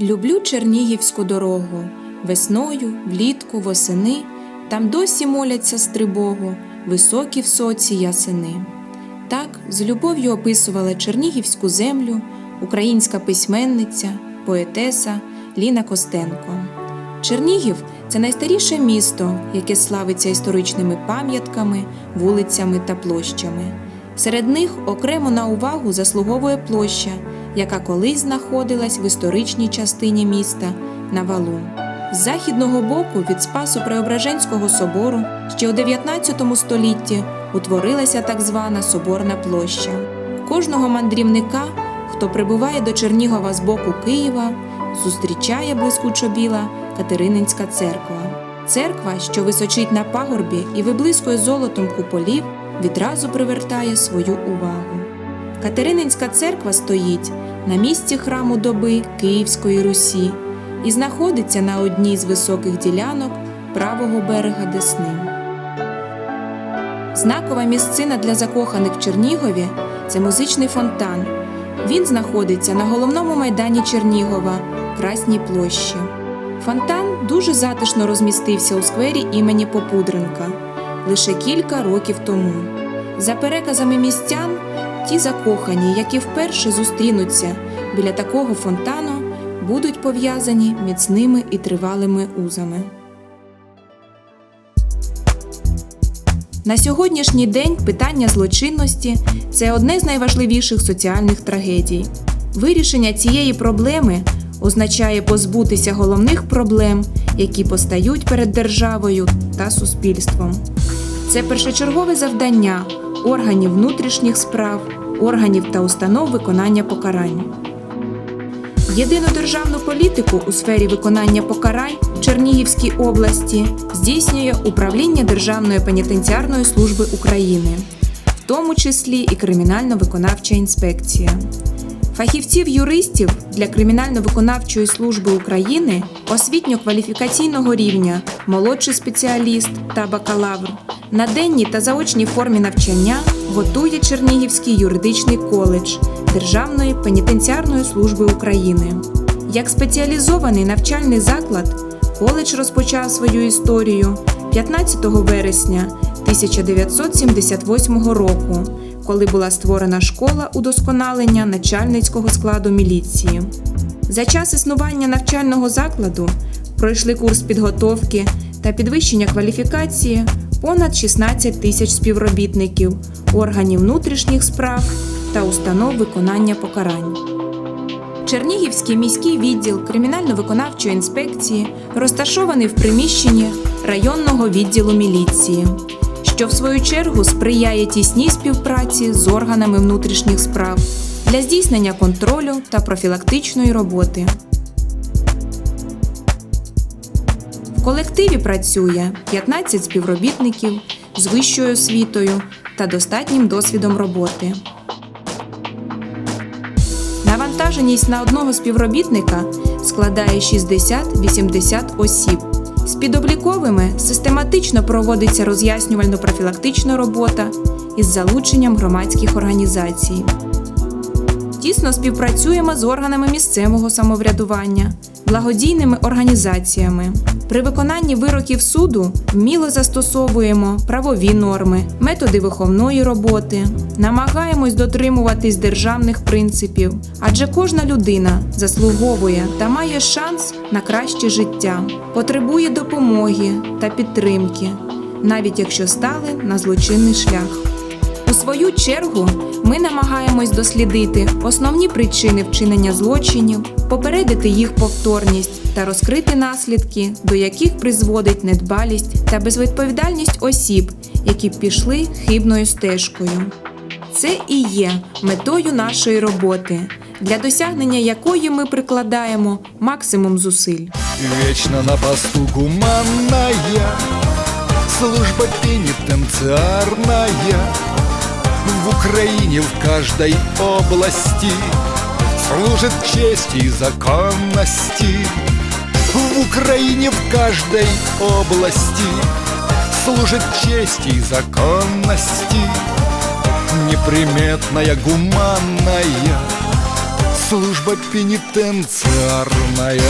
Люблю Чернігівську дорогу, весною, влітку, восени, там досі моляться стрибогу, високі в соці ясени. Так з любов'ю описувала Чернігівську землю українська письменниця, поетеса Ліна Костенко. Чернігів це найстаріше місто, яке славиться історичними пам'ятками, вулицями та площами. Серед них окремо на увагу заслуговує площа, яка колись знаходилась в історичній частині міста на валу. З західного боку від Спасу Преображенського собору ще у 19 столітті утворилася так звана Соборна площа. Кожного мандрівника, хто прибуває до Чернігова з боку Києва, зустрічає блискучо біла Катерининська церква. Церква, що височить на пагорбі і виблискує золотом куполів, відразу привертає свою увагу. Катерининська церква стоїть на місці храму доби Київської Русі і знаходиться на одній з високих ділянок правого берега Десни. Знакова місцина для закоханих в Чернігові це музичний фонтан. Він знаходиться на головному майдані Чернігова Красній площі. Фонтан дуже затишно розмістився у сквері імені Попудренка лише кілька років тому. За переказами містян, ті закохані, які вперше зустрінуться біля такого фонтану, будуть пов'язані міцними і тривалими узами. На сьогоднішній день питання злочинності це одне з найважливіших соціальних трагедій. Вирішення цієї проблеми означає позбутися головних проблем, які постають перед державою та суспільством. Це першочергове завдання органів внутрішніх справ, органів та установ виконання покарань. Єдину державну політику у сфері виконання покарань в Чернігівській області здійснює управління Державної пенітенціарної служби України, в тому числі і кримінально-виконавча інспекція. Фахівців-юристів для кримінально-виконавчої служби України освітньо-кваліфікаційного рівня, молодший спеціаліст та бакалавр на денній та заочній формі навчання готує Чернігівський юридичний коледж Державної пенітенціарної служби України. Як спеціалізований навчальний заклад, коледж розпочав свою історію 15 вересня 1978 року, коли була створена школа удосконалення начальницького складу міліції. За час існування навчального закладу пройшли курс підготовки та підвищення кваліфікації понад 16 тисяч співробітників, органів внутрішніх справ та установ виконання покарань. Чернігівський міський відділ кримінально-виконавчої інспекції розташований в приміщенні районного відділу міліції, що в свою чергу сприяє тісній співпраці з органами внутрішніх справ для здійснення контролю та профілактичної роботи. В колективі працює 15 співробітників з вищою освітою та достатнім досвідом роботи. Навантаженість на одного співробітника складає 60-80 осіб. З підобліковими систематично проводиться роз'яснювально-профілактична робота із залученням громадських організацій. Тісно співпрацюємо з органами місцевого самоврядування, благодійними організаціями. При виконанні вироків суду вміло застосовуємо правові норми, методи виховної роботи, намагаємось дотримуватись державних принципів, адже кожна людина заслуговує та має шанс на краще життя, потребує допомоги та підтримки, навіть якщо стали на злочинний шлях. У свою чергу ми намагаємось дослідити основні причини вчинення злочинів, попередити їх повторність та розкрити наслідки, до яких призводить недбалість та безвідповідальність осіб, які пішли хибною стежкою. Це і є метою нашої роботи, для досягнення якої ми прикладаємо максимум зусиль. Вечно на посту гуманная Служба пенитенциарная В Украине в каждой области. Служит чести и законности В Украине в каждой области. Служит чести и законности Неприметная гуманная. Служба пенитенциарная